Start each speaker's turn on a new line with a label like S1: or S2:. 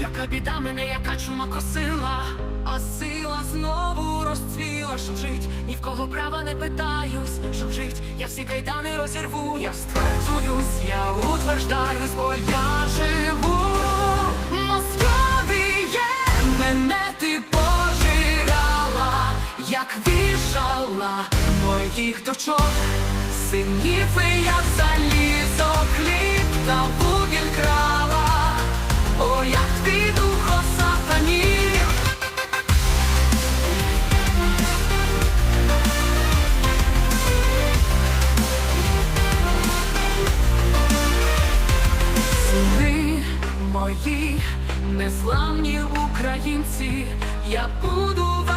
S1: Яка біда мене, яка чума косила, а сила знову розцвіла, щоб жить, ні в кого права не питаюсь, щоб жить, я всі кайдани розірву, я стверджуюсь, я утверждаюсь, бо я живу. Московіє, мене ти як вішала моїх дочок, синів і я залізо, хліб та вугіль крала. О, як твій дух сатанів мої, незламні українці, я буду вас.